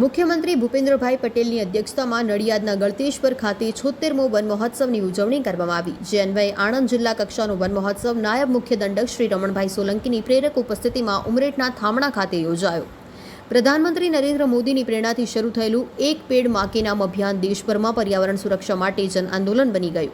મુખ્યમંત્રી ભૂપેન્દ્રભાઈ પટેલની અધ્યક્ષતામાં નડિયાદના ગળતેશ્વર ખાતે છોતેરમો વન મહોત્સવની ઉજવણી કરવામાં આવી. જે અન્વયે આણંદ જિલ્લા કક્ષાનો વન મહોત્સવ નાયબ મુખ્ય દંડક શ્રી રમણભાઈ સોલંકીની પ્રેરક ઉપસ્થિતિમાં ઉમરેઠના થામણા ખાતે યોજાયો. પ્રધાનમંત્રી નરેન્દ્ર મોદીની પ્રેરણાથી શરૂ થયેલું એક પેડમાં નામ અભિયાન દેશભરમાં પર્યાવરણ સુરક્ષા માટે જન આંદોલન બની ગયું.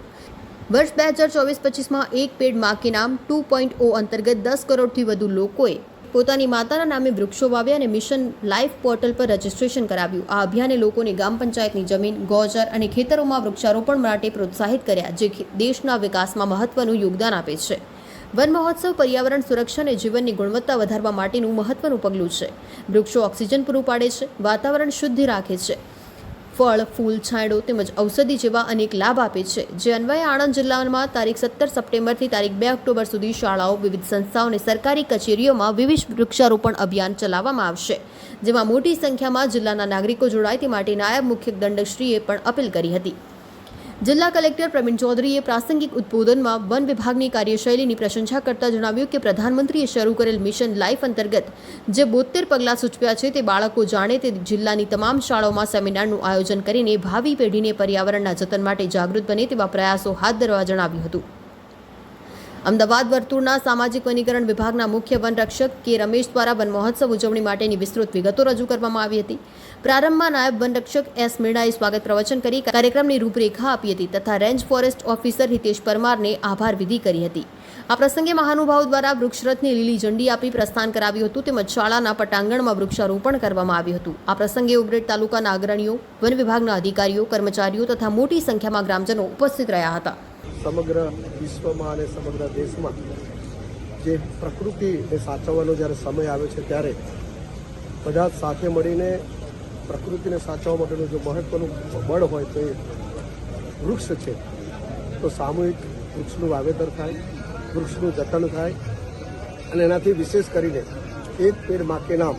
વર્ષ બે હજાર ચોવીસ પચીસમાં એક પેડમાં નામ ટુ પોઈન્ટ ઓ અંતર્ગત દસ કરોડથી વધુ લોકોએ પોતાની માતાના નામે વૃક્ષો વાવ્યા અને મિશન લાઈફ પોર્ટલ પર રજીસ્ટ્રેશન કરાવ્યું. આ અભિયાને લોકોને ગ્રામ પંચાયતની જમીન ગૌચર અને ખેતરોમાં વૃક્ષારોપણ માટે પ્રોત્સાહિત કર્યા, જે દેશના વિકાસમાં મહત્વનું યોગદાન આપે છે. વન મહોત્સવ પર્યાવરણ સુરક્ષા અને જીવનની ગુણવત્તા વધારવા માટેનું મહત્વનું પગલું છે. વૃક્ષો ઓક્સિજન પૂરું પાડે છે, વાતાવરણ શુદ્ધ રાખે છે. ફળ, ફૂલ, છાંયડો તેમજ ઔષધિ જેવા અનેક લાભ આપે છે. જે અન્વયે આણંદ જિલ્લામાં તારીખ સત્તર સપ્ટેમ્બરથી તારીખ બે ઓક્ટોબર સુધી શાળાઓ, વિવિધ સંસ્થાઓ અને સરકારી કચેરીઓમાં વિવિધ વૃક્ષારોપણ અભિયાન ચલાવવામાં આવશે. જેમાં મોટી સંખ્યામાં જિલ્લાના નાગરિકો જોડાય તે માટે નાયબ મુખ્ય દંડકશ્રીએ પણ અપીલ કરી હતી. જિલ્લા કલેક્ટર પ્રવીણ ચૌધરીએ પ્રાસંગિક ઉદ્બોધનમાં વન વિભાગની કાર્યશૈલીની પ્રશંસા કરતા જણાવ્યું કે પ્રધાનમંત્રીએ શરૂ કરેલ મિશન લાઇફ અંતર્ગત જે બોતેર પગલાં સૂચવ્યા છે તે બાળકો જાણે તે જિલ્લાની તમામ શાળાઓમાં સેમિનારનું આયોજન કરીને ભાવિ પેઢીને પર્યાવરણના જતન માટે જાગૃત બને તેવા પ્રયાસો હાથ ધરવા જણાવ્યું હતું. અમદાવાદ વર્તુળના સામાજિક વનીકરણ વિભાગના મુખ્ય વનરક્ષક કે રમેશ દ્વારા વન મહોત્સવ ઉજવણી માટેની વિસ્તૃત વિગતો રજૂ કરવામાં આવી હતી. પ્રારંભમાં નાયબ વનરક્ષક એસ મીણાએ સ્વાગત પ્રવચન કરી, કાર્યક્રમની રૂપરેખા આપી હતી તથા રેન્જ ફોરેસ્ટ ઓફિસર હિતેશ પરમારને આભાર વિધિ કરી હતી. આ પ્રસંગે મહાનુભાવ દ્વારા વૃક્ષરથની લીલી ઝંડી આપી પ્રસ્થાન કરાવ્યું હતું તેમજ શાળાના પટાંગણમાં વૃક્ષારોપણ કરવામાં આવ્યું હતું. આ પ્રસંગે ઉમરેઠ તાલુકાના અગ્રણીઓ, વન વિભાગના અધિકારીઓ, કર્મચારીઓ તથા મોટી સંખ્યામાં ગ્રામજનો ઉપસ્થિત રહ્યા હતા. સમગ્ર વિશ્વમાં અને સમગ્ર દેશમાં જે પ્રકૃતિને સાચવવાનો જ્યારે સમય આવે છે ત્યારે બધા સાથે મળીને પ્રકૃતિને સાચવવા માટેનું જો મહત્વનું બળ હોય તો એ વૃક્ષ છે. તો સામૂહિક વૃક્ષનું વાવેતર થાય, વૃક્ષનું જતન થાય અને એનાથી વિશેષ કરીને એક પેડ માકે નામ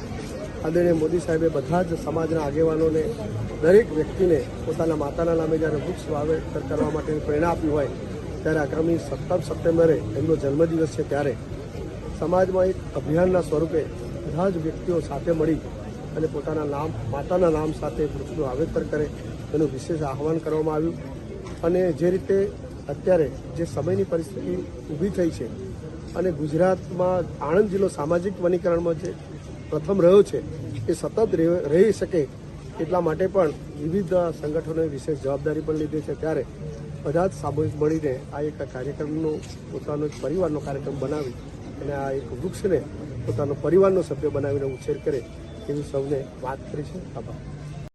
આદરણીય મોદી સાહેબે બધા જ સમાજના આગેવાનોને, દરેક વ્યક્તિને પોતાના માતાના નામે જ્યારે વૃક્ષ વાવેતર કરવા માટેની પ્રેરણા આપી હોય ત્યારે આગામી સત્તર સપ્ટેમ્બરે એમનો જન્મદિવસ છે ત્યારે સમાજમાં એક અભિયાનના સ્વરૂપે બધા જ વ્યક્તિઓ સાથે મળી અને પોતાના નામ, માતાના નામ સાથે વૃક્ષનું વાવેતર કરે એનું વિશેષ આહવાન કરવામાં આવ્યું. અને જે રીતે અત્યારે જે સમયની પરિસ્થિતિ ઊભી થઈ છે અને ગુજરાતમાં આણંદ જિલ્લો સામાજિક વનીકરણમાં જે પ્રથમ રહ્યો છે, એ સતત રહે- રહી શકે એટલા માટે પણ વિવિધ સંગઠનોએ વિશેષ જવાબદારી પણ લીધી છે. ત્યારે બધા જ સામૂહિક મળીને આ એક કાર્યક્રમનો પોતાનો એક પરિવારનો કાર્યક્રમ બનાવી અને આ એક વૃક્ષને પોતાનો પરિવારનો સભ્ય બનાવીને ઉછેર કરે એવી સૌને વાત કરી છે. આભાર.